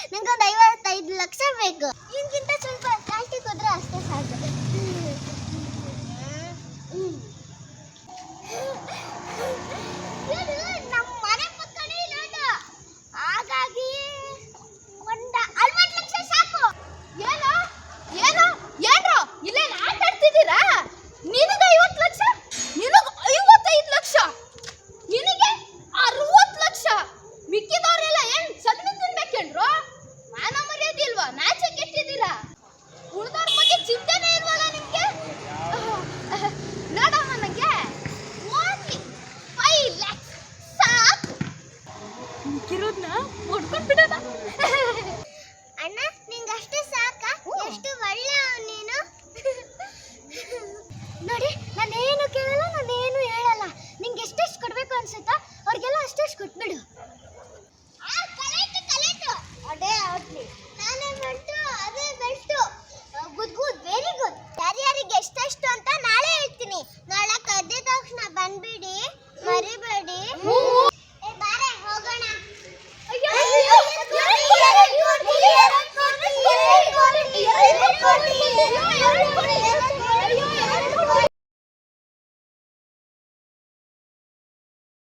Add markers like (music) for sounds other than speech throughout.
ಅದೇನಂದ್ರೆ ನಂಗೊಂದು ಐವತ್ತೈದು ಲಕ್ಷ ಬೇಕು ಇದಕ್ಕಿಂತ ಸ್ವಲ್ಪ ಜಾಸ್ತಿ ಹೋದ್ರೆ ಅಷ್ಟೇ ಸಾಕು ಹ್ಮ್. ಇದು ನಮ್ಮ ಮನೆ ಪಕ್ಕನೇ ಇರೋದು ಹಾಗಾಗಿ ಒಂದು ಐವತ್ತು ಲಕ್ಷ ಸಾಕು ಏನೋ ಏನೋ ಏನ್ರೋ ಇಲ್ಲೇನು ಆಟ ಆಡ್ತಿದ್ದೀರಾ ನಿನಗೆ ಐವತ್ತು ಲಕ್ಷ ನಿನಗೆ ಐವತ್ತೈದು ಲಕ್ಷ ನಿನಗೆ ಅರವತ್ತು ಲಕ್ಷ ಮಿಕ್ಕಿದವ್ರೆಲ್ಲ ಏನ್ ಸಗಣಿ ತಿನ್ಬೇಕೇನ್ರು ಮಾನ ಮರ್ಯಾದೆ ಇಲ್ವಾ ನಾಚೆ ಕೆಟ್ಟಿದ್ದೀರಾ ಉಳ್ದವ್ರ ಬಗ್ಗೆ ಚಿಂತೆನೇ ಇಲ್ವಲ್ಲ ನಿಮ್ಗೆ ನೋಡಮ್ಮ ನನಗೆ ಓನ್ಲಿ ಫೈವ್ ಲ್ಯಾಕ್ಸ್ ಸಾಕು ಮಿಕ್ಕಿರೋದನ್ನ ಹೊಡ್ಕೊಂಡು ಬಿಡೋಣ ಅಣ್ಣ ನಿಂಗೆ ಅಷ್ಟೇ ಸಾಕಾ ಎಷ್ಟು ಒಳ್ಳೆಯವ ನೀನು ನೋಡಿ ನಾನೇನು ಕೇಳಲ್ಲ ನಾನೇನು ಹೇಳಲ್ಲ ನಿಂಗೆ ಎಷ್ಟೆಷ್ಟು ಕೊಡ್ಬೇಕು ಅನ್ಸುತ್ತಾ ಅವ್ರಿಗೆಲ್ಲ ಅಷ್ಟೆಷ್ಟು ಕೊಟ್ಬಿಡು ಅದೇ ಆಗ್ಲಿ ನಾನೇ ಬೆಲ್ಟು ಅದೇ belt good good very good ಯಾರ್ಯಾರಿಗೆ ಎಷ್ಟೆಷ್ಟು ಅಂತ ನಾಳೆ ಹೇಳ್ತೀನಿ ನಾಳೆ ಕದ್ದ ತಕ್ಷಣ ಬಂದ್ಬಿಡಿ ಮರಿಬೇಡಿ ಏ ಬಾರೆ ಹೋಗೋಣ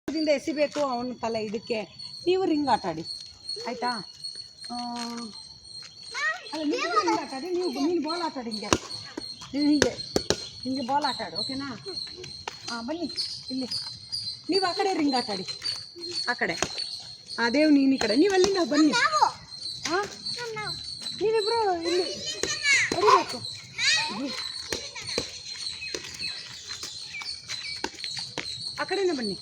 ದಿಂದ ಎಸಿಬೇಕು ಅವನ ತಲೆ ಇದಕ್ಕೆ. ನೀವು ರಿಂಗ್ ಆಟ ಆಡಿ. ಆಯ್ತಾ? ಆ, ಅಲ್ಲ ನೀವು ರಿಂಗ್ ಆಟ ಆಡಿ. ನೀವು ನೀನು ಬಾಲ್ ಆಟ ಆಡಿ ಹಿಂಗೆ. ನೀವು ಹೀಗೆ. ಹಿಂಗೆ ಬಾಲ್ ಆಟ ಆಡು ಓಕೆನಾ? ಹಾಂ ಬನ್ನಿ ಇಲ್ಲಿ. ನೀವು ಆ ಕಡೆ ರಿಂಗ್ ಆಟ ಆಡಿ. ಆ ಕಡೆ. ಆ ದೇವ್ ನೀನು ಈ ಕಡೆ. ನೀವು ಅಲ್ಲಿಂದ ಬನ್ನಿ. ಹಾಂ ನೀವಿಬ್ರು ಇಲ್ಲಿ ಹೊಡಿಬೇಕು. ಇಲ್ಲಿ. ಆ ಕಡೆನೇ ಬನ್ನಿ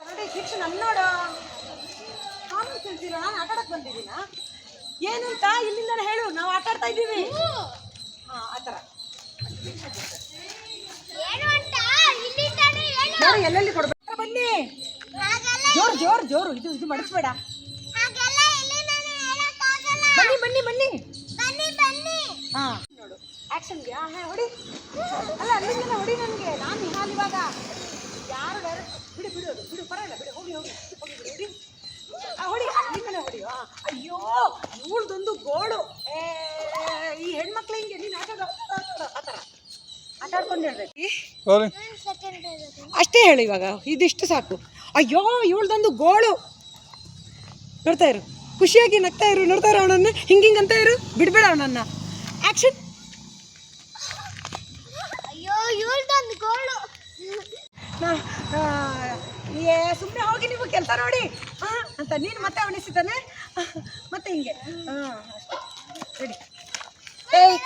ನೋಡಿ ಶಿಕ್ಷೆ ನನ್ನ ನೋಡು ಕಾಮನ್ ಸೆನ್ಸ್ ಇರೋ ನಾನು ಆಟ ಆಡಕ್ಕೆ ಬಂದಿದ್ದೀನಾ? ಏನು ಅಂತ ಇಲ್ಲಿಂದನೇ ಹೇಳು. ನಾವು ಆಟ ಆಡ್ತಾ ಇದ್ದೀವಿ. ಹಾಂ ಆ ಥರ. ಹೇಳು. ಎಲ್ಲೆಲ್ಲಿ ಕೊಡ್ಬೇಕು? ಬನ್ನಿ. ಜೋರು ಜೋರು ಜೋರು. ಇದು ಇದು ಮಡಿಸ್ಬೇಡ ಬನ್ನಿ ಬನ್ನಿ ಬನ್ನಿ. ಹಾಂ. ನೋಡು ಆ್ಯಕ್ಷನ್ಗೆ ಹಾಂ ಹಾಂ ಹೊಡಿ. ಅಲ್ಲ ಅಲ್ಲಿಂದ ಹೊಡಿ ನನಗೆ. ನಾನು ಇವಾಗ ಯಾರು ಡೈರೆಕ್ಟ್ ಬಿಡು ಬಿಡು ಬಿಡು ಪರವಾಗಿಲ್ಲ ಬಿಡು ಹೋಗಿ ಹೋಗಿ ಹೋಗಿ ಬಿಡು ಹೊಡಿ ಅಲ್ಲಿಂದನೇ ಹೊಡಿ. ಅಯ್ಯೋ ಇವಳ್ದೊಂದು ಗೋಳು. ಏ ಈ ಹೆಣ್ಮಕ್ಳು ಹಿಂಗೆ ನೀನು ಆಟ ಆಡೋ ಆ ಥರ. ಆಟ ಆಡ್ಕೊಂಡು ಹೇಳ್ಬೇಕು. ಅಷ್ಟೇ ಹೇಳು ಇವಾಗ ಇದಿಷ್ಟು ಸಾಕು. ಅಯ್ಯೋ ಇವಳ್ದೊಂದು ಗೋಳು. ನೋಡ್ತಾ ಇರು. ಖುಷಿಯಾಗಿ ನಗ್ತಾ ಇರು. ನೋಡ್ತಾ ಇರೋ ಅವನನ್ನು. ಹಿಂಗೆ ಹಿಂಗೆ ಅಂತ ಇರು. ಬಿಡಬೇಡ ಅವನನ್ನ. ಆಕ್ಷನ್ ಅಯ್ಯೋ ಇವಳ್ದೊಂದು ಗೋಳು. ಏ ಸುಮ್ಮನೆ ಹೋಗಿ ನೀವು ಕೆಲಸ ನೋಡಿ. ಹಾಂ ಅಂತ ನೀನು ಮತ್ತೆ ಅವನಿಸಿತಾನೆ ಮತ್ತೆ ಹಿಂಗೆ. ಹಾಂ ರೆಡಿ ಏಯ್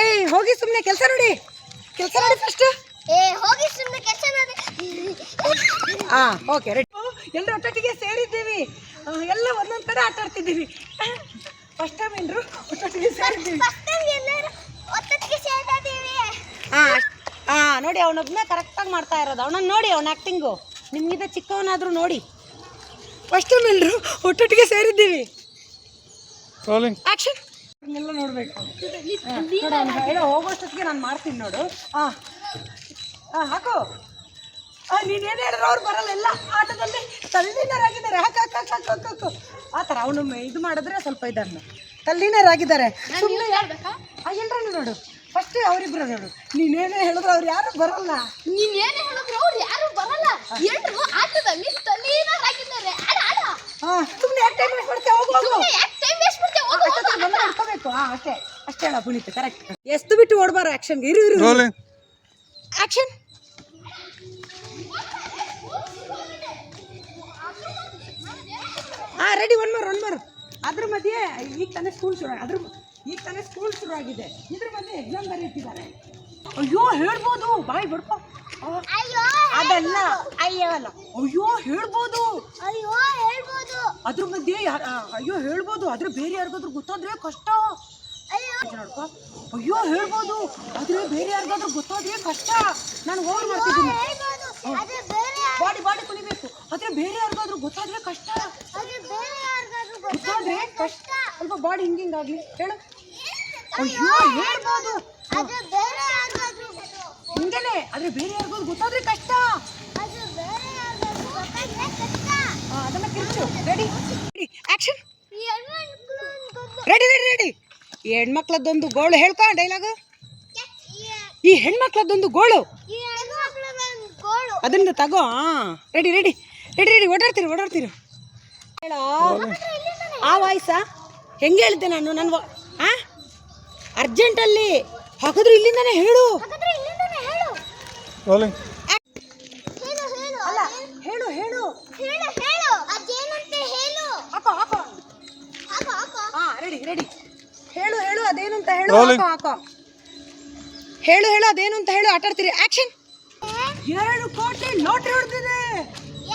ಏಯ್ ಹೋಗಿ ಸುಮ್ಮನೆ ಕೆಲಸ ನೋಡಿ. ಕೆಲಸ ನೋಡಿ ಫಸ್ಟ್ ಏ ಹೋಗಿ ಸುಮ್ಮನೆ ಕೆಲಸ ನೋಡಿ ಹಾಂ ಓಕೆ ರೆಡಿ ಎಲ್ಲರೂ ಒಟ್ಟೊಟ್ಟಿಗೆ ಸೇರಿದ್ದೀವಿ. ಎಲ್ಲ ಒಂದೊಂದು ಕಡೆ ಆಟ ಆಡ್ತಿದ್ದೀವಿ. ಫಸ್ಟ್ ಟೈಮ್ ಎಲ್ಲರೂ ಒಟ್ಟೊಟ್ಟಿಗೆ ಸೇರಿದ್ದೀವಿ ಹಾಂ ಹಾಂ ನೋಡಿ ಅವನೊಬ್ಬನೇ ಕರೆಕ್ಟಾಗಿ ಮಾಡ್ತಾ ಇರೋದು. ಅವನನ್ನು ನೋಡಿ ಅವನ ಆ್ಯಕ್ಟಿಂಗು ನಿಮಗಿಂತ ಚಿಕ್ಕವನಾದರೂ ನೋಡಿ. ಫಸ್ಟ್ ಎಲ್ಲರೂ ಒಟ್ಟೊಟ್ಟಿಗೆ ಸೇರಿದ್ದೀವಿ. ಆ್ಯಕ್ಷನ್ ಎಲ್ಲ ನೋಡಬೇಕು. ಏನೋ ಹೋಗೋಷ್ಟೊತ್ತಿಗೆ ನಾನು ಮಾಡ್ತೀನಿ ನೋಡು. ಹಾಂ ಹಾಂ ಹಾಕು. ಹಾಂ ನೀನು ಏನು ಹೇಳಿದ್ರು ಅವ್ರು ಬರಲ್ಲ ಎಲ್ಲ ಆಟದಲ್ಲಿ ತಲ್ಲೀನರಾಗಿದ್ದಾರೆ ಹಾಕು ಹಾಕು ಹಾಕು ಹಾಕು ಹಾಕು ಹಾಕು. ಆ ಥರ ಅವನು ಇದು ಮಾಡಿದ್ರೆ ಸ್ವಲ್ಪ ಇದನ್ನು ತಲ್ಲೀನರಾಗಿದ್ದಾರೆ ಆಗಿದ್ದಾರೆ. ಸುಮ್ಮನೆ ಆ ನೋಡು. ಫಸ್ಟ್ ಅವರಿಬ್ರು ನೀನೇನೇ ಹೇಳಿದ್ರು ಅವ್ರು ಯಾರು ಬರಲ್ಲ. ನೀನ್ ಏನ್ ಹೇಳಿದ್ರು ಅವ್ರು ಯಾರು ಬರಲ್ಲ. ಎಲ್ರು ಆಟದಲ್ಲಿ ತಲ್ಲೀನರಾಗಿದ್ದಾರೆ. ಆಡ ಆಡ. ಹಾ ಸುಮ್ಮನೆ ಯಾಕೆ ಟೈಮ್ ವೇಸ್ಟ್ ಮಾಡ್ತೀಯ? ಹೋಗು ಹೋಗು. ಸುಮ್ನೆ ಯಾಕೆ ಟೈಮ್ ವೇಸ್ಟ್ ಮಾಡ್ತೀಯ? ಹೋಗು ಹೋಗು ಅಷ್ಟೊತ್ತಿಗೆ ಬಂದು ಹಿಡ್ಕೋಬೇಕು ಹಾ ಅಷ್ಟೇ. ಅಷ್ಟೇ ಹೇಳ ಪುನೀತ್ ಕರೆಕ್ಟ್ ಎಷ್ಟು ಬಿಟ್ಟು ಓಡ್ಬಾರ ಆಕ್ಷನ್ಗೆ ಇರು ಇರು ರೋಲಿಂಗ್ ಆಕ್ಷನ್ ಹಾ ready one more one more ಅದ್ರ ಮಧ್ಯೆ ಈಗ ತಾನೇ ಸ್ಕೂಲ್ ಶುರು ಅದ್ರ ಈಗ ತಾನೇ ಸ್ಕೂಲ್ ಶುರು ಆಗಿದೆ. ಇದ್ರ ಮಧ್ಯೆ ಎಕ್ಸಾಮ್ ಬರೀತಿದ್ದಾರೆ. ಅಯ್ಯೋ ಹೇಳ್ಬೋದು. ಬಾಯ್ ಬಡ್ಕೊ. ಅಯ್ಯೋ ಅದಲ್ಲ. ಅಯ್ಯೋ ಅಲ್ಲ. ಅಯ್ಯೋ ಹೇಳ್ಬೋದು. ಅಯ್ಯೋ ಹೇಳ್ಬೋದು. ಅದ್ರ ಮಧ್ಯೆ ಯಾರ್- ಅಯ್ಯೋ ಹೇಳ್ಬೋದು. ಆದ್ರೆ ಬೇರೆ ಯಾರಿಗಾದ್ರೂ ಗೊತ್ತಾದ್ರೆ ಕಷ್ಟ. ಅಯ್ಯೋ. ನೋಡ್ಕೊ. ಅಯ್ಯೋ ಹೇಳ್ಬೋದು. ಆದ್ರೆ ಬೇರೆ ಯಾರಿಗಾದ್ರೂ ಗೊತ್ತಾದ್ರೆ ಕಷ್ಟ. ನಾನು ಓವರ್ ಮಾಡ್ತಿದ್ದೀನಿ. ಬಾಡಿ ಬಾಡಿ ಕುಣಿಬೇಕು. ಆದ್ರೆ ಬೇರೆ ಯಾರಿಗಾದ್ರೂ ಗೊತ್ತಾದ್ರೆ ಕಷ್ಟ. ಅದು ಬೇರೆ ಯಾರಿಗಾದ್ರೂ ಗೊತ್ತಾದ್ರೆ ಕಷ್ಟ. ಸ್ವಲ್ಪ ಬಾಡಿ ಹಿಂಗಿಂಗಾಗ್ಲಿ? ಹೇಳು. ಅಯ್ಯೋ ಹೇಳ್ಬೋದು ಅದು ಬೇರೆ ಯಾರಿಗಾದ್ರೂ ಹಿಂಗೇನೆ ಆದ್ರೆ ಬೇರೆ ಯಾರಿಗಾದ್ರೂ ಗೊತ್ತಾದ್ರೆ ಕಷ್ಟ. ಅದು ಬೇರೆ ಯಾರಿಗಾದ್ರೂ ಗೊತ್ತಾದ್ರೆ ಕಷ್ಟ. ಆ, ಅದನ್ನ ಕಿರ್ಚು ರೆಡಿ ಆಕ್ಷನ್ ಈ ಹೆಣ್ಮಕ್ಳು ರೆಡಿ ರೆಡಿ ರೆಡಿ ಈ ಹೆಣ್ಮಕ್ಳದ್ದೊಂದು ಗೋಳು ಹೇಳ್ಕೊ ಡೈಲಾಗ್ ಈ ಹೆಣ್ಮಕ್ಳದ್ದೊಂದು ಗೋಳು. ಈ ಹೆಣ್ಮಕ್ಳದೊಂದು ಗೋಳು. ಅದನ್ನ ತಗೋ ರೆಡಿ ರೆಡಿ ರೆಡಿ ರೆಡಿ ಓಡಾಡ್ತೀರಿ ಓಡಾಡ್ತೀರಿ. ಹೇಳೋ ಆ ವಾಯ್ಸಾ ಹೆಂಗೆ ಹೇಳ್ತೆ ನಾನು? ನನ್ನ ಆ? ಅರ್ಜೆಂಟಲ್ಲಿ. ಹಾಕಿದ್ರೆ ಇಲ್ಲಿಂದಾನೆ ಹೇಳು. ಅಲ್ಲ ಹೇಳು ಹೇಳು. ಹೇಳು ಹೇಳು. ಅದೇನಂತೆ ಹೇಳು. ಹಾಕೋ ಹಾಕೋ. ಹಾಕೋ ಹಾಕೋ. ಹಾ ರೆಡಿ ರೆಡಿ ಹೇಳು ಹೇಳು ಅದೇನು ಅಂತ ಹೇಳು. ಹಾಕೋ ಹಾಕೋ. ಹೇಳು ಹೇಳು ಅದೇನು ಅಂತ ಹೇಳು. ಆಟಾಡ್ತೀರಿ. ಆಕ್ಷನ್ ಎರಡು ಕೋಟಿ ಲಾಟ್ರಿ ಹೊಡೆದಿದೆ.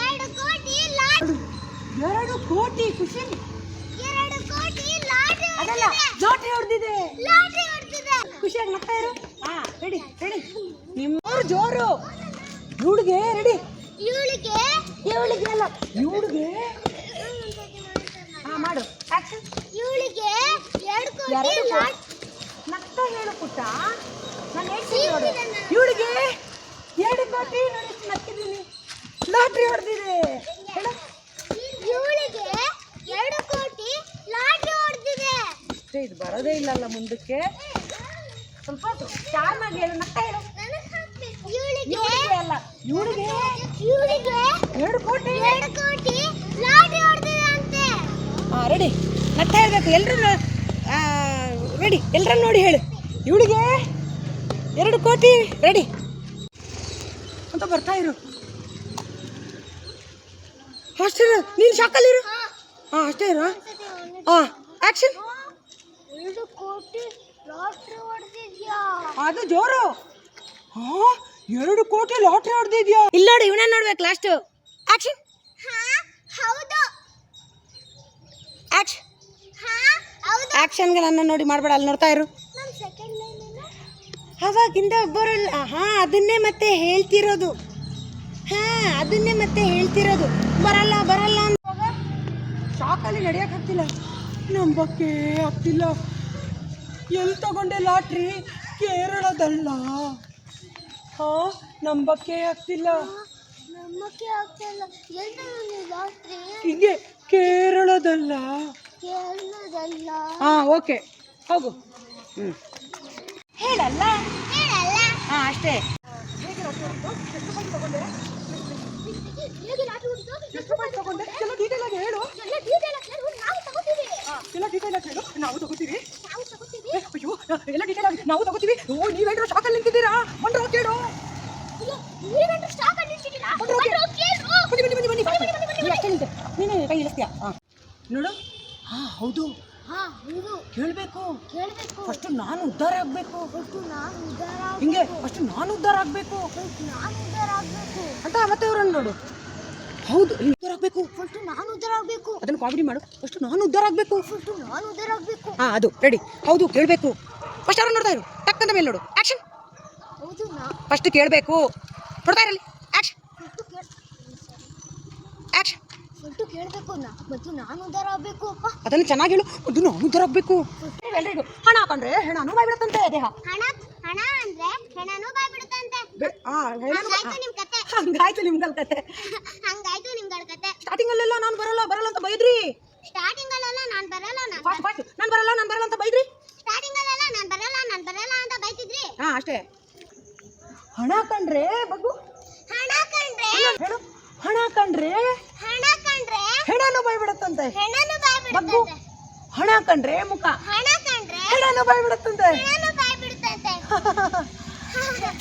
ಎರಡು ಕೋಟಿ ಲಾಟ್ ಎರಡು ಕೋಟಿ ಖುಷಿ. ಲಾಟ್ ಅದಲ್ಲ ಲಾಟ್ರಿ ಹೊಡೆದಿದೆ. ಖುಷಿಯಾಗಿ ನಗ್ತಾ ಇರು. ಹಾ ರೆಡಿ ರೆಡಿ ನಿಮ್ಮೂರು ಜೋರು. ಇವಳಿಗೆ ರೆಡಿ ಇವಳಿಗೆ? ಇವಳಿಗೆ ಅಲ್ಲ ಇವಳಿಗೆ. ಹಾ ಮಾಡು. ಆಕ್ಷನ್ ಇವಳಿಗೆ ಎರಡು ಕೋಟಿ ನಗ್ತಾ ಹೇಳು ಪುಟ್ಟ. ನಾನು ಹೇಳ್ತೀನಿ ನೋಡು. ಇವಳಿಗೆ ಎರಡು ಕೋಟಿ. ನೋಡಿ ನಗ್ತಿದ್ದೀನಿ? ಲಾಟ್ರಿ ಹೊಡೆದಿದೆ ಹೇಳು ಇವಳಿಗೆ ಎರಡು ಕೋಟಿ ಲಾಟ್ರಿ ಹೊಡ್ತಿದೆ ಅಷ್ಟೇ ಇದು ಬರೋದೇ ಇಲ್ಲಲ್ಲ ಮುಂದಕ್ಕೆ. ಸ್ವಲ್ಪ ಚಾರ್ನಾಗಿ ಹೇಳು ನಗ್ತಾ ಹೇಳು. ಇವಳಿಗೆ ಅಲ್ಲ, ಇವಳಿಗೆ ಇವಳಿಗೆ ಎರಡು ಕೋಟಿ. ಎರಡು ಕೋಟಿ ಲಾಟ್ರಿ ಹೊಡ್ತಿದೆ ಅಂತೆ ಹಾಂ ರೆಡಿ ಮತ್ತೆ ಹೇಳ್ಬೇಕು ಎಲ್ಲರೂ ರೆಡಿ ಎಲ್ಲರನ್ನ ನೋಡಿ ಹೇಳು. ಇವಳಿಗೆ ಎರಡು ಕೋಟಿ ರೆಡಿ ಅಂತ ಬರ್ತಾ ಇರು. ಅಷ್ಟೇ ನೀನು ಶಾಕಲ್ಲಿರು ಹಾಂ ಅಷ್ಟೇ ಇರು. ಹಾಂ ಆ್ಯಕ್ಷನ್ ಎರಡು ಕೋಟಿ ಲಾಟ್ರಿ ಹೊಡೆದಿದ್ಯಾ? ಅದು ಜೋರು. ಹಾಂ ಎರಡು ಕೋಟಿ ಲಾಟ್ರಿ ಹೊಡೆದಿದ್ಯಾ? ಇಲ್ಲ ನೋಡಿ ಇವನೇ ನೋಡ್ಬೇಕು ಲಾಸ್ಟ್ ಆಕ್ಷನ್ ಹಾ ಹೌದು. ಆಕ್ಷನ್ ಹಾ ಹೌದು. ಆ್ಯಕ್ಷನ್ಗೆ ನನ್ನ ನೋಡಿ ಮಾಡಬೇಡ ಅಲ್ಲಿ ನೋಡ್ತಾ ಇರು. ನಮ್ಮ ಸೆಕೆಂಡ್ ಲೈನ್ ಅವಾಗಿಂದ ಒಬ್ಬರಲ್ಲ ಹಾ ಅದನ್ನೇ ಮತ್ತೆ ಹೇಳ್ತಿರೋದು. ಹಾ ಅದನ್ನೇ ಮತ್ತೆ ಹೇಳ್ತಿರೋದು. ಬರಲ್ಲ ಬರಲ್ಲ ಅಂತ. ಶಾಕಲ್ಲಿ ನಡೆಯಕ್ಕೆ ಆಗ್ತಿಲ್ಲ. ನಂಬಕ್ಕೆ ಆಗ್ತಿಲ್ಲ. ಎಲ್ಲಿ ತಗೊಂಡೆ ಲಾಟ್ರಿ? ಕೇರಳದಲ್ಲ. ಹಾ ನಂಬಕ್ಕೆ ಆಗ್ತಿಲ್ಲ. ನಂಬಕ್ಕೆ ಆಗ್ತಿಲ್ಲ. ಎಲ್ಲ ಲಾಟ್ರಿ? ಹೀಗೆ ಕೇರಳದಲ್ಲ. ಕೇರಳದಲ್ಲ. ಹಾ ಓಕೆ. ಹೋಗು. ಹ್ಞೂ ಹೇಳಲ್ಲ? ಹೇಳಲ್ಲ. ಹಾ ಅಷ್ಟೇ. ಹೇಗೆ ಲಾಟ್ರಿ ಹೊಡ್ದು ಎಷ್ಟು ತಗೊಂಡೆ ಎಲ್ಲ ಡೀಟೇಲ್ ಆಗಿ ಹೇಳು ಎಲ್ಲ ಡೀಟೇಲ್ ಆಗಿ ಹೇಳು, ನಾವು ತಗೋತೀವಿ ಎಲ್ಲ ಡೀಟೇಲ್ ಆಗಿ ಹೇಳು. ನಾವು ತಗೋತೀವಿ. ಅಯ್ಯೋ ಎಲ್ಲ ಡೀಟೇಲ್ ಆಗಿ. ನಾವು ತಗೋತೀವಿ. ಓ ನೀವೇನ್ರು ಶಾಕಲ್ಲಿ ನಿಂತಿದ್ದೀರಾ? ಹೋಗಿ ಕೇಳು. ಬನ್ನಿ ಬನ್ನಿ ಬನ್ನಿ ಬನ್ನಿ ನೀನು ಅಷ್ಟೇ ನಿಂತೆ. ನೀನು ಕೈ ಇಳಿಸ್ತೀಯಾ? ಹಾಂ ನೋಡು. ಹಾಂ ಹೌದು. ಕೇಳಬೇಕು. ಕೇಳಬೇಕು. ಫಸ್ಟ್ ನಾನು ಉದ್ಧಾರ ಆಗಬೇಕು. ಫಸ್ಟು ನಾನು ಉದ್ಧಾರ ಹಿಂಗೆ ಫಸ್ಟ್ ನಾನು ಉದ್ಧಾರ ಆಗಬೇಕು. ಫಸ್ಟ್ ನಾನು ಉದ್ಧಾರ ಆಗಬೇಕು. ಅಂತ ಮತ್ತೆ ಅವ್ರನ್ನ ನೋಡು. ಹೌದು ನೀನು ಉದ್ಧಾರ ಆಗಬೇಕು. ಫಸ್ಟ್ ನಾನು ಉದ್ಧಾರ ಆಗಬೇಕು. ಅದನ್ನು ಕಾಮಿಡಿ ಮಾಡು. ಫಸ್ಟ್ ನಾನು ಉದ್ಧಾರ ಆಗಬೇಕು. ಫಸ್ಟ್ ನಾನು ಉದ್ಧಾರ ಆಗಬೇಕು. ಹಾಂ ಅದು ರೆಡಿ ಹೌದು ಕೇಳಬೇಕು. ಫಸ್ಟ್ ಅವ್ರು ನೋಡ್ತಾ ಇರು ಟಕ್ಕಂತ ಮೇಲೆ ನೋಡು. ಆ್ಯಕ್ಷನ್ ಹೌದು ನಾ. ಫಸ್ಟ್ ಕೇಳಬೇಕು. ನೋಡ್ತಾ ಇರಲಿ ಮತ್ತು ಕೇಳಬೇಕು ನಾ ಮತ್ತು ನಾನು ಉದ್ಧಾರ ಆಗಬೇಕು ಅಪ್ಪ. ಅದನ್ನು ಚೆನ್ನಾಗಿ ಹೇಳು. ಅದನ್ನ ನಾನು ಉದ್ದಾರ ಆಗಬೇಕು. ಎಲ್ರಿಗೂ ಹಣ ಹಾಕೊಂಡ್ರೆ ಹೆಣನು ಬಿಡುತ್ತಂತೆ ದೇಹ. ಹಣ ಹಣ ಅಂದ್ರೆ ಹೆಣನು ಬಾಯ್ಬಿಡುತ್ತಂತೆ. ಹಂಗಾಯ್ತು ನಿಮ್ ಕತೆ. ಹಂಗಾಯ್ತು ನಿಮ್ಗಳ ಕತೆ. ಹಂಗಾಯ್ತು ನಿಮ್ಗಳ ಕತೆ. ಸ್ಟಾರ್ಟಿಂಗ್ ಅಲ್ಲೆಲ್ಲ ನಾನು ಬರಲ್ಲ ಬರಲ್ಲ ಅಂತ ಬೈದ್ರಿ. ಸ್ಟಾರ್ಟಿಂಗ್ ಅಲ್ಲೆಲ್ಲ ನಾನು ಬರಲ್ಲ ನಾನು ಫಾಸ್ಟ್ ಫಾಸ್ಟ್. ನಾನು ಬರಲ್ಲ ನಾನು ಬರಲ್ಲ ಅಂತ ಬೈದ್ರಿ. ಸ್ಟಾರ್ಟಿಂಗ್ ಅಲ್ಲೆಲ್ಲ ನಾನು ಬರಲ್ಲ ನಾನು ಬರಲ್ಲ ಅಂತ ಬೈತಿದ್ರಿ. ಹಾ ಅಷ್ಟೇ. ಹಣ ಕಂಡ್ರೆ ಬಗ್ಗು. ಹಣ ಕಂಡ್ರೆ ಹೇಳು. ಹಣ ಕಂಡ್ರೆ ಹೆಣನು ಬಗ್ಗು ಬಿಡುತ್ತಂತೆ ಹಣ ಕಂಡ್ರೆ ಮುಖ. ಹಣ ಕಂಡ್ರೆ ಹೆಣನು ಬಾಯ್ಬಿಡತ್ತಂತೆ. ಹೆಣನು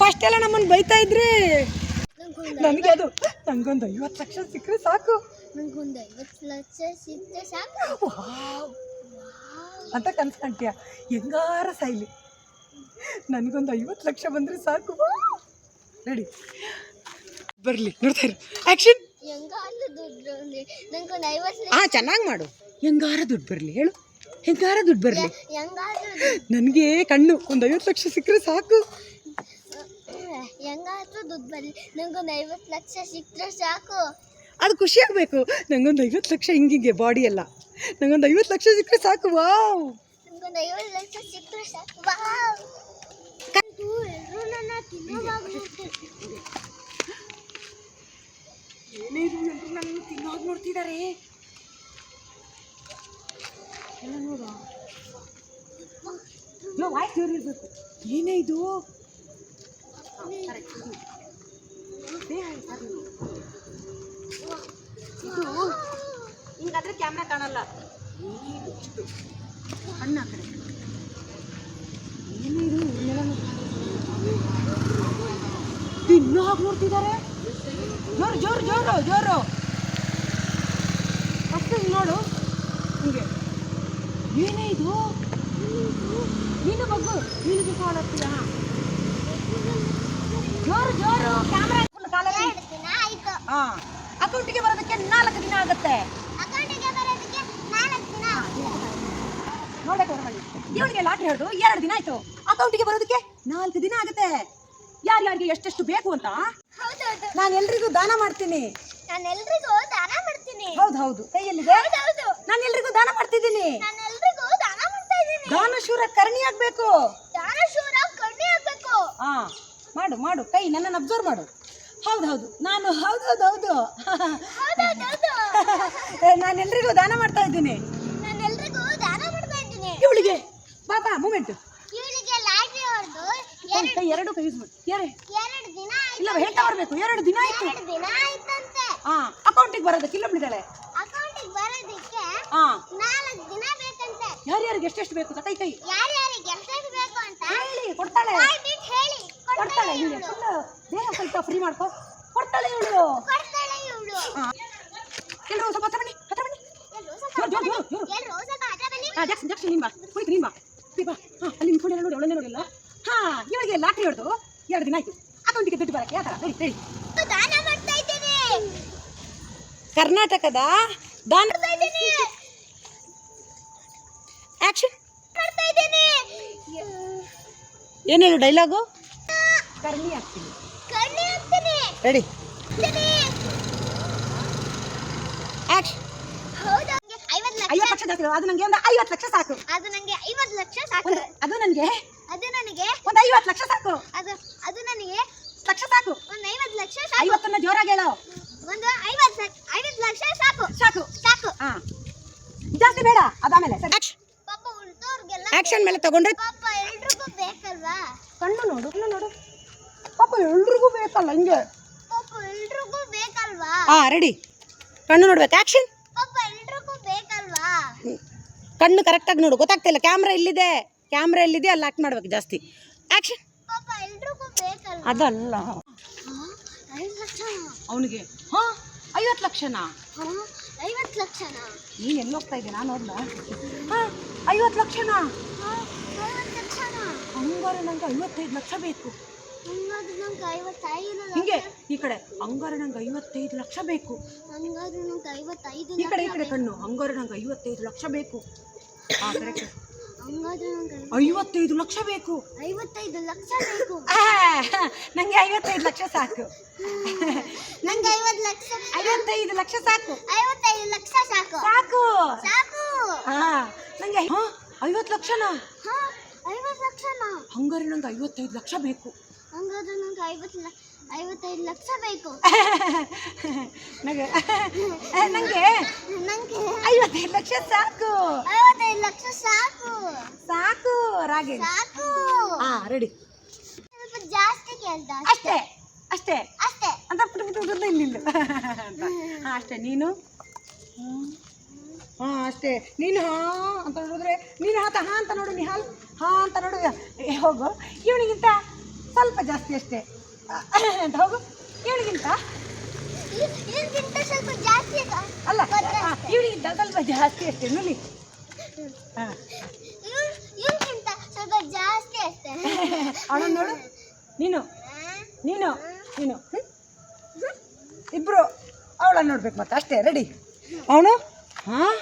ಫಸ್ಟ್ (laughs) ಎಲ್ಲ ನಮ್ಮನ್ನು ಬೈತಾ ಇದ್ರಿ ನನಗೆ ಅದು ನಂಗೊಂದು ಐವತ್ತು ಲಕ್ಷ ಸಿಕ್ಕರೆ ಸಾಕು. ನಂಗೊಂದು ಐವತ್ತು ಲಕ್ಷ ಸಿಕ್ಕ್ರೆ ಸಾಕು. ವಾವ್. ಅಂತ ಕನ್ಸ್ಕೊಂತೀಯ ಹೆಂಗಾರ ಸೈಲಿ ನನಗೊಂದು ಐವತ್ತು ಲಕ್ಷ ಬಂದರೆ ಸಾಕು. ರೆಡಿ ಬರಲಿ ನೋಡ್ತಾ ಇರು. ಆ್ಯಕ್ಷನ್ ದುಡ್ಡು ಅಂದ್ರೆ ನಂಗೊಂದು ಐವತ್ತು ಹಾಂ ಚೆನ್ನಾಗಿ ಮಾಡು. ಹೆಂಗಾರ ದುಡ್ಡು ಬರಲಿ ಹೇಳು. ಹೆಂಗಾರ ದುಡ್ಡು ಬರಲಿ. ಹೆಂಗಾದ್ರೂ ನನಗೆ ಕಣ್ಣು ಒಂದು ಐವತ್ತು ಲಕ್ಷ ಸಿಕ್ಕರೆ ಸಾಕು. ಹೆಂಗಾದ್ರೂ ದುಡ್ಡು ಬರಲಿ. ನಂಗೊಂದು ಐವತ್ತು ಲಕ್ಷ ಸಿಕ್ಕರೆ ಸಾಕು. ಅದು ಖುಷಿ ಆಗಬೇಕು. ನಂಗೊಂದು ಐವತ್ತು ಲಕ್ಷ ಹಿಂಗಿಂಗೆ ಬಾಡಿ ಎಲ್ಲ. ನಂಗೊಂದು ಐವತ್ತು ಲಕ್ಷ ಸಿಕ್ಕರೆ ಸಾಕು ವಾವ್. ನಂಗೊಂದು ಐವತ್ತು ಲಕ್ಷ ಸಿಕ್ಕರೆ ಸಾಕು ವಾವ್. ಎಲ್ರೂ ನನ್ನ ತಿನ್ನೋವಾಗುತ್ತೆ ಏನೇ ಇದು ಎಲ್ರು ನನ್ನ ತಿನ್ನೋದು ನೋಡ್ತಿದ್ದಾರೆ ಎಲ್ಲ ನೋಡ. ವಾಯ್ಸ್ ಏನೇ ಇದು? ಇದು? ಹಿಂಗಾದ್ರೆ ಕ್ಯಾಮ್ರಾ ಕಾಣಲ್ಲ. ಅಣ್ಣ ಇಷ್ಟು ಹಣ್ಣು ಆ ಕಡೆ ಏನಿದು ಇವನ್ನೆಲ್ಲ ತಿನ್ನೋ ಹಾಗೆ ನೋಡ್ತಿದ್ದಾರೆ ಜೋರು ಜೋರು ಜೋರು ಜೋರು. ಫಸ್ಟ್ ಹಿಂಗೆ ನೋಡು. ಹಿಂಗೆ. ಏನೇ ಇದು, ನೀನು ಬಗ್ಗು ನೀನು ಬೇಕು ಮಾಡತ್ತೀಯ ಜೋರು ಜೋರು ಕ್ಯಾಮ್ರಾ ಹಾಂ. ಅಕೌಂಟಿಗೆ ಬರೋದಕ್ಕೆ ನಾಲ್ಕು ದಿನ ಆಗುತ್ತೆ. ಇವಳಿಗೆ ಲಾಟ್ರಿ ಹಿಡಿದು ಎರಡು ದಿನ ಆಯ್ತು. ಅಕೌಂಟಿಗೆ ಬರೋದಕ್ಕೆ ನಾಲ್ಕು ದಿನ ಆಗುತ್ತೆ. ಯಾರ್ಯಾರಿಗೆ ಎಷ್ಟೆಷ್ಟು ಬೇಕು ಅಂತ? ನಾನು ಎಲ್ರಿಗೂ ದಾನ ಮಾಡ್ತೀನಿ. ನಾನು ಎಲ್ರಿಗೂ ದಾನ ಮಾಡ್ತೀನಿ. ಹೌದು ಹೌದು. ಕೈಯಲ್ಲಿದೆ ಹೌದು ನಾನು ಎಲ್ರಿಗೂ ದಾನ ಮಾಡ್ತಿದ್ದೀನಿ. ನಾನು ಎಲ್ರಿಗೂ ದಾನ ಮಾಡ್ತಾ ಇದ್ದೀನಿ. ದಾನಶೂರ ಕರ್ಣಿ ಆಗ್ಬೇಕು. ದಾನ ಶೂರ ಆಗ್ಬೇಕು. ಹಾ ಮಾಡು ಮಾಡು. ಕೈ ನನ್ನನ್ನು ಅಬ್ಸರ್ವ್ ಮಾಡು. ಹೌದು ಹೌದು. ನಾನು ಹೌದು ಹೌದು ಹೌದು. ನಾನು ಎಲ್ರಿಗೂ ದಾನ ಮಾಡ್ತಾ ಇದ್ದೀನಿ. ನಾನು ಎಲ್ರಿಗೂ ದಾನ ಮಾಡ್ತಾ ಇದ್ದೀನಿ. ಇವಳಿಗೆ. ಬಾ ಬಾ ಮೂಮೆಂಟ್ ಕೈ ಎರಡು ಕೈ ಯೂಸ್ ಮಾಡಿ. ಯಾರೇ? ಎರಡು ದಿನ ಇಲ್ಲ ಹೇಳ್ತಾ ಬರಬೇಕು. ಎರಡು ದಿನ ಆಯ್ತು. ಎರಡು ದಿನ ಆಯ್ತಂತೆ ಹಾ ಅಕೌಂಟಿಗೆ ಬರೋದಕ್ಕೆ ಇಲ್ಲೊಬ್ಳಿದ್ದಾಳೆ ಅಕೌಂಟಿಗೆ ಬರೋದಕ್ಕೆ ಹಾ ನಾಲ್ಕು ದಿನ ಬೇಕಂತೆ. ಯಾರ್ಯಾರಿಗೆ ಎಷ್ಟೆಷ್ಟು ಬೇಕು ಅಂತ ಕೈ ಕೈ. ಯಾರ್ಯಾರಿಗೆ ಎಷ್ಟೆಷ್ಟು ಬೇಕು ಅಂತ? ಹೇಳಿ ಕೊಡ್ತಾಳೆ. ಬಾಯ್ ಬಿಟ್ಟು ಹೇಳಿ. ಕೊಡ್ತಾಳೆ ಹಿಂಗೆ ಇವಳು. ಫುಲ್ ದೇಹ ಸ್ವಲ್ಪ ಫ್ರೀ ಮಾಡ್ಕೋ. ಕೊಡ್ತಾಳೆ ಇವಳು. ಕೊಡ್ತಾಳೆ ಇವಳು. ಎಲ್ಲರೂ ಸ್ವಲ್ಪ ಹತ್ರ ಬನ್ನಿ ಹತ್ರ ಬನ್ನಿ. ಜೋರು ಜೋರು ಜೋರು. ಜೋರು ಸ್ವಲ್ಪ ಹತ್ರ ಬನ್ನಿ. ಹಾ ಜಾಕ್ಸನ್ ಜಾಕ್ಸನ್ ನೀನ್ ಬಾ. ಕುಳಿತು ನೀನ್ ಬಾ. ಬಾ ಹಾ ಅಲ್ಲಿ ನಿಂತ್ಕೊಂಡು ನೋಡಿ ಅವಳನ್ನೇ ನೋಡಿಲ್ಲ. ಹಾ ಇವಳಿಗೆ ಲಾಟ್ರಿ ಹೊಡೆದು ಎರಡು ದಿನ ಆಯ್ತು. ಅದೊಂದಿಗೆ ದುಡ್ಡು ಬರಕ್ಕೆ ಯಾವ ಥರ ಹೇಳಿ ಹೇಳಿ. ದಾನ ಮಾಡ್ತಾ ಇದ್ದೀನಿ. ಕರ್ನಾಟಕದ ದಾನ ಆಕ್ಷನ್ ಮಾಡ್ತಾ ಇದ್ದೀನಿ. ಏನೇನು ಡೈಲಾಗು ಕರ್ಣಿ ಆಗ್ತೀನಿ ಕಣ್ಣಿ ಹಾಕ್ತೀನಿ. ರೆಡಿ. ಆಕ್ಷನ್ ಹೌದಾ ಐವತ್ತು ಲಕ್ಷ. ಐವತ್ತು ಲಕ್ಷ ಜಾಸ್ತಿ ಅದು ನನಗೆ ಒಂದು ಐವತ್ತು ಲಕ್ಷ ಸಾಕು. ಅದು ನನಗೆ ಐವತ್ತು ಲಕ್ಷ ಸಾಕು. ಅದು ನನಗೆ ಅದು ನನಗೆ ಒಂದು ಐವತ್ತು ಲಕ್ಷ ಸಾಕು. ಅದು ಅದು ನನಗೆ ಲಕ್ಷ ಸಾಕು. ಒಂದು ಐವತ್ತು ಲಕ್ಷ ಸಾಕು. ಐವತ್ತನ್ನ ಜೋರಾಗಿ ಹೇಳೋ. ಒಂದು ಐವತ್ತು ಐವತ್ತು ಲಕ್ಷ ಸಾಕು. ಸಾಕು. ಸಾಕು. ಹಾ. ಜಾಸ್ತಿ ಬೇಡ ಅದಾಮೇಲೆ ಪಾಪ ಉಳ್ದವ್ರಿಗೆಲ್ಲ ಆಕ್ಷನ್ ಮೇಲೆ ತಗೊಂಡ್ರೆ ಪಾಪ ಎಲ್ರಿಗೂ ಬೇಕಲ್ವಾ? ಕಣ್ಣು ನೋಡು ಕಣ್ಣು ನೋಡು. ಪಾಪ ಎಲ್ರಿಗೂ ಬೇಕಲ್ಲ ಹಿಂಗೆ. ಪಾಪ ಎಲ್ರಿಗೂ ಬೇಕಲ್ವಾ? ಹಾ ರೆಡಿ ಕಣ್ಣು ನೋಡ್ಬೇಕು ಆಕ್ಷನ್ ಪಾಪ ಎಲ್ರಿಗೂ ಬೇಕಲ್ವಾ? ಕಣ್ಣು ಕರೆಕ್ಟಾಗಿ ನೋಡು ಗೊತ್ತಾಗ್ತಿಲ್ಲ ಕ್ಯಾಮ್ರಾ ಇಲ್ಲಿದೆ. ಕ್ಯಾಮ್ರಾ ಎಲ್ಲಿದೆ ಅಲ್ಲಿ ಆಕ್ಟ್ ಮಾಡ್ಬೇಕು ಜಾಸ್ತಿ. ಬೇಕಲ್ವಾ? ಅದಲ್ಲ. ಹಾ? ಅವನಿಗೆ ಹಾ ಐವತ್ತು ಲಕ್ಷನಾ? ಹಾ ಐವತ್ತು ಲಕ್ಷನಾ? ನೀನು ಎಲ್ಲಿ ಹೋಗ್ತಾ ಇದ್ದೆ ನಾನು ಹೋದ್ಲ ಹಾ ಐವತ್ತು ಲಕ್ಷನಾ? ಹಾ ಹಂಗಾರೆ ನಂಗೆ ಐವತ್ತೈದು ಲಕ್ಷ ಬೇಕು. ಹಿಂಗೆ ಈ ಕಡೆ ಹಂಗಾರೆ ನಂಗೆ ಐವತ್ತೈದು ಲಕ್ಷ ಬೇಕು. ಈ ಕಡೆ ಈ ಕಡೆ ಕಣ್ಣು ಹಂಗಾರೆ ನಂಗೆ ಐವತ್ತೈದು ಲಕ್ಷ ಬೇಕು. ಆ ಕರೆಕ್ಟ್ ಐವತ್ತೈದು ಲಕ್ಷ ಬೇಕು. ಐವತ್ತೈದು ಲಕ್ಷ ಬೇಕು. (laughs) ನಂಗೆ ಐವತ್ತೈದು ಲಕ್ಷ ಸಾಕು. ನಂಗೆ ಐವತ್ತು ಲಕ್ಷ. ಐವತ್ತೈದು ಲಕ್ಷ ಸಾಕು. ಐವತ್ತೈದು ಲಕ್ಷ ಸಾಕು. ಸಾಕು. ಸಾಕು. ಹಾ ನಂಗೆ ಐವತ್ತು ಲಕ್ಷನಾ? ಹಾ ಐವತ್ತು ಲಕ್ಷನಾ. ಹಂಗಾರೆ ನಂಗೆ ಐವತ್ತೈದು ಲಕ್ಷ ಬೇಕು. ಹಂಗಾದ್ರೆ ನಂಗೆ ಐವತ್ತು ಲ ಐವತ್ತೈದು ಲಕ್ಷ ಬೇಕು. ನಂಗೆ ನಂಗೆ? ನಂಗೆ. ಐವತ್ತೈದು ಲಕ್ಷ ಸಾಕು. ಐವತ್ತೈದು ಲಕ್ಷ ಸಾಕು. ಸಾಕು ರಾಗಿ ಸಾಕು. ಹಾ ರೆಡಿ ಹೇಳ್ದ ಅಷ್ಟೇ. ಅಷ್ಟೇ ಅಷ್ಟೇ. ಅಂತ ಪುಟ ಪುಟ ಪುಟ ಅಂತ. ಹಾಂ ಅಷ್ಟೇ ನೀನು? ಹಾಂ ಅಷ್ಟೇ. ನೀನು ಹಾ ಅಂತ ನೋಡಿದ್ರೆ ನೀನು ಹಾತ ಹಾಂ ಅಂತ ನೋಡು ನಿಹಾಲ್. ಹಾ ಅಂತ ನೋಡು. ಹೋಗು. ಇವನಿಗಿಂತ ಸ್ವಲ್ಪ ಜಾಸ್ತಿ ಅಷ್ಟೇ. ಅಂತ ಹೋಗು? ಇದಕ್ಕಿಂತ ಸ್ವಲ್ಪ ಜಾಸ್ತಿ. ಅಲ್ಲ ಇವನಿಗಿಂತ ಸ್ವಲ್ಪ ಜಾಸ್ತಿ ಅಷ್ಟೇ ನುಲಿ. ಹಾಂ. ಇವ್ನ್- ಸ್ವಲ್ಪ ಜಾಸ್ತಿ ಅಷ್ಟೇ. ಅವಳ ನೋಡು. ನೀನು. ನೀನು. ನೀನು. ಹ್ಮ್? ಇಬ್ರು ಅವಳ ನೋಡ್ಬೇಕು ಮತ್ತೆ ಅಷ್ಟೇ ರೆಡಿ ಅವನು ಹಾಂ?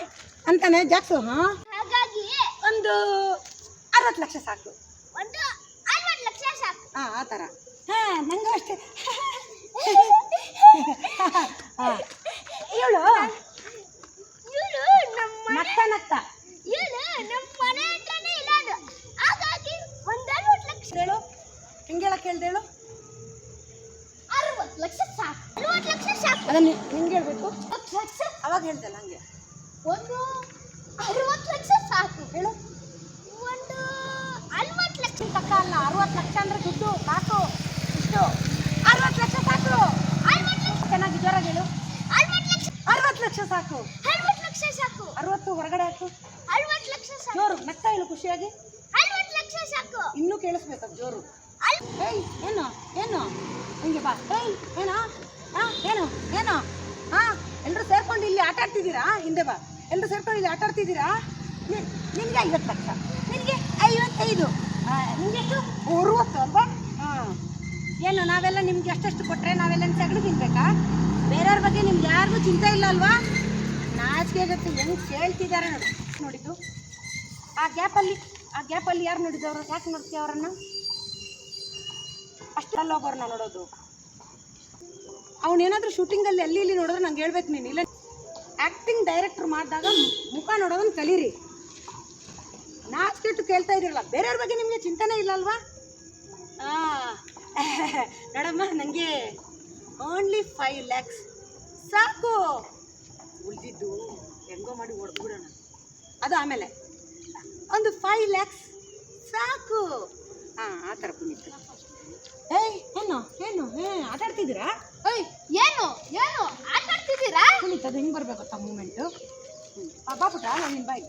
ಅಂತಾನೆ ಜಾಕ್ಸು ಹಾಂ? ಹಾಗಾಗಿ ಒಂದು ಅರವತ್ತು ಲಕ್ಷ ಸಾಕು. ಒಂದು ಅರವತ್ತು ಲಕ್ಷ ಸಾಕು. ಹಾಂ ಆ ಥರ. ಹಾಂ ನಂಗೂ ಅಷ್ಟೇ ಹಾಂ ಇವಳು ಇವಳು ನಮ್ಮ ನಗ್ತ ನಗ್ತ ಇವಳು ನಮ್ಮ ಮನೆ ಹತ್ರನೇ ಇರೋದು ಹಾಗಾಗಿ ಒಂದು ಅರವತ್ತು ಲಕ್ಷ ಹೇಳು ಹೆಂಗೆ ಹೇಳಕ್ಕೆ ಹೇಳ್ದೇಳು ಅರವತ್ತು ಲಕ್ಷ ಸಾಕು ಅರವತ್ತು ಲಕ್ಷ ಸಾಕು ಅದನ್ನು ಹೆಂಗೆ ಹೇಳ್ಬೇಕು ಅರವತ್ತು ಲಕ್ಷ ಅವಾಗ ಹೇಳ್ದಲ್ಲ ಹಂಗೆ ಒಂದು ಅರವತ್ತು ಲಕ್ಷ ಸಾಕು ಹೇಳು ಒಂದು ಅರವತ್ತು ಲಕ್ಷ ತಕ್ಕ ಅಲ್ಲ ಅರವತ್ತು ಲಕ್ಷ ಅಂದ್ರೆ ದುಡ್ಡು ಸಾಕು ಇಷ್ಟು ಅರವತ್ತು ಲಕ್ಷ ಸಾಕು ಅರವತ್ತು ಲಕ್ಷ ಚೆನ್ನಾಗಿ ಜೋರಾಗಿ ಹೇಳು ಅರವತ್ತು ಲಕ್ಷ ಅರವತ್ತು ಲಕ್ಷ ಸಾಕು ಅರವತ್ತು ಲಕ್ಷ ಸಾಕು ಅರವತ್ತು ಹೊರಗಡೆ ಹಾಕು. ಅರವತ್ತು ಲಕ್ಷ ಸಾಕು. ಜೋರು ನಗ್ತಾ ಹೇಳು ಖುಷಿಯಾಗಿ? ಅರವತ್ತು ಲಕ್ಷ ಸಾಕು. ಇನ್ನೂ ಕೇಳಿಸ್ಬೇಕು ಜೋರು. ಏಯ್ ಏನು ಏನು? ಹಿಂಗೆ ಬಾ. ಏಯ್ ಏನೋ? ಹಾಂ ಏನು ಏನು? ಹಾಂ ಎಲ್ಲರೂ ಸೇರ್ಕೊಂಡು ಇಲ್ಲಿ ಆಟ ಆಡ್ತಿದ್ದೀರಾ? ಹಿಂದೆ ಬಾ. ಎಲ್ಲರೂ ಸೇರ್ಕೊಂಡು ಇಲ್ಲಿ ಆಟ ಆಡ್ತಿದ್ದೀರಾ? ನಿಮಗೆ ನಿನಗೆ ಐವತ್ತು ಲಕ್ಷ. ನಿಮಗೆ ಐವತ್ತೈದು. ಅರವತ್ತು ಎಷ್ಟು? ಅರುವತ್ತು ಅಲ್ವಾ? ಹಾಂ ಏನು ನಾವೆಲ್ಲ ನಿಮ್ಗೆ ಅಷ್ಟು ಕೊಟ್ಟರೆ ನಾವೆಲ್ಲ ಸಗಣಿ ತಿನ್ಬೇಕಾ? ಬೇರೆಯವ್ರ ಬಗ್ಗೆ ನಿಮ್ಗೆ ಯಾರಿಗೂ ಚಿಂತೆ ಇಲ್ಲ ಅಲ್ವಾ? ನಾಚಿಕೆ ಆಗುತ್ತೆ ಹೆಂಗೆ ಕೇಳ್ತಿದ್ದಾರೆ ನೋಡಿ, ನೋಡಿದ್ದು? ಆ ಗ್ಯಾಪಲ್ಲಿ ಆ ಗ್ಯಾಪಲ್ಲಿ ಯಾರು ನೋಡಿದವರು ಯಾಕೆ ನೋಡ್ತೀವಿ ಅವರನ್ನು? ಅಷ್ಟರಲ್ಲಿ ಹೋಗೋರನ್ನ ನೋಡೋದು. ಅವನೇನಾದರೂ ಶೂಟಿಂಗಲ್ಲಿ ಅಲ್ಲಿ ಇಲ್ಲಿ ನೋಡಿದ್ರೆ ನಂಗೆ ಹೇಳ್ಬೇಕು ನೀನು. ಇಲ್ಲ ಆ್ಯಕ್ಟಿಂಗ್ ಡೈರೆಕ್ಟ್ರ್ ಮಾಡಿದಾಗ ಮುಖ ನೋಡೋದನ್ನು ಕಲೀರಿ. ನಾಚಿಕೆಟ್ಟು ಕೇಳ್ತಾ ಇದ್ದೀರಲ್ಲ ಬೇರೆಯವ್ರ ಬಗ್ಗೆ ನಿಮಗೆ ಚಿಂತನೆ ಇಲ್ಲ ಅಲ್ವಾ ಹಾಂ (laughs) ನೋಡಮ್ಮ ನನಗೆ ಓನ್ಲಿ ಫೈವ್ ಲ್ಯಾಕ್ಸ್ ಸಾಕು! ಉಳಿದಿದ್ದು ಹೆಂಗೋ ಮಾಡಿ ಹೊಡೆದ್ಬಿಡೋಣ ಅದು ಆಮೇಲೆ ಒಂದು ಫೈವ್ ಲ್ಯಾಕ್ಸ್ ಸಾಕು. ಹಾಂ ಆ ಥರ ಕುಣಿತು ಏಯ್ ಏನು ಏನು ಏ ಆಟಾಡ್ತಿದ್ದೀರಾ? ಏಯ್ ಏನು ಏನು ಆಟಾಡ್ತಿದ್ದೀರಾ? ಕುಣಿತ ಅದು ಹೆಂಗೆ ಬರಬೇಕು ಆ ಮೂಮೆಂಟು ಹ್ಞೂ ಬಾಪುಟ ನಾನು ನಿಮ್ಮ ಬಾಯಿ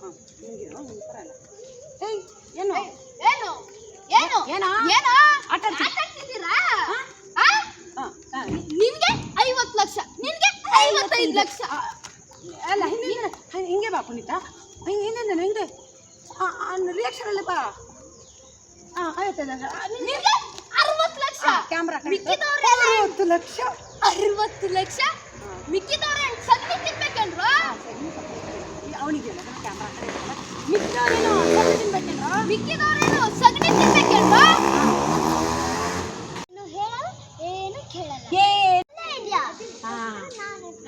ಹಾಂ ಹಿಂಗಿರೋ ಹಿಂಗೆ ಬರಲ್ಲ ಏಯ್ ಏನು? ಏನು ಏನು ಏನೋ? ಏನು ಆಟ ಐವತ್ತೈದು ಲಕ್ಷ ಅಲ್ಲ ಹಿಂದೆ ಹಿಂಗೆ ಬಾ ಪುನೀತಾ. ಹಿಂಗೆ ಹಿಂದೆ ಹಿಂದೆ ರಿಯಾಕ್ಷನಲ್ಲಿ ಬಾ. ಹಾಂ ಆಯ್ತು ಅರವತ್ತು ಲಕ್ಷ? ಕ್ಯಾಮ್ರಾ ಅರವತ್ತು ಲಕ್ಷ. ಅರವತ್ತು ಲಕ್ಷ? ಮಿಕ್ಕಿದವ್ರೆ ಸಗಣಿ ತಿನ್ಬೇಕೇನ್ರು ಅವನಿಗೆ ಕ್ಯಾಮ್ರಾ ಮಿಕ್ಕವನೇನು ತಿನ್ಬೇಕೇನ್ರು ಮಿಕ್ಕಿದವ್ರೇನು ಸಗಣಿ ತಿನ್ಬೇಕಂದ್ರು ಇನ್ನು ಹೇಳಲ್ಲ ಏನು ಕೇಳಲ್ಲ ಏ ಇಲ್ಲ ಇದೆಯಾ ಹಾಂ.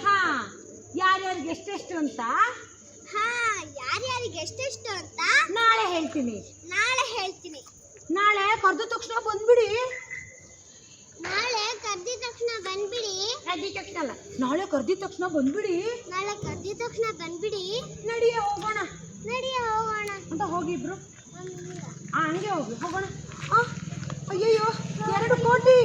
ಹಾಂ. ಯಾರ್ಯಾರಿಗೆ ಎಷ್ಟೆಷ್ಟು ಅಂತ? ಹಾ ಯಾರ್ಯಾರಿಗೆ ಎಷ್ಟೆಷ್ಟು ಅಂತ? ನಾಳೆ ಹೇಳ್ತೀನಿ. ನಾಳೆ ಹೇಳ್ತೀನಿ. ನಾಳೆ ಕರೆದ ತಕ್ಷಣ ಬಂದ್ಬಿಡಿ. ನಾಳೆ ಕರ್ದಿದ ತಕ್ಷಣ ಬಂದ್ಬಿಡಿ. ಕರೆದಿದ ತಕ್ಷಣ ಅಲ್ಲ ನಾಳೆ ಕರೆದಿದ ತಕ್ಷಣ ಬಂದ್ಬಿಡಿ. ನಾಳೆ ಕರ್ದಿದ ತಕ್ಷಣ ಬಂದ್ಬಿಡಿ. ನಡಿಯ ಹೋಗೋಣ. ನಡಿಯ ಹೋಗೋಣ. ಅಂತ ಹೋಗಿಬ್ರು. ಹಂಗ. ಹಂಗೆ ಹೋಗಿ ಹೋಗೋಣ. ಆ, ಅಯ್ಯೋ ಎರಡು ಕೋಟಿ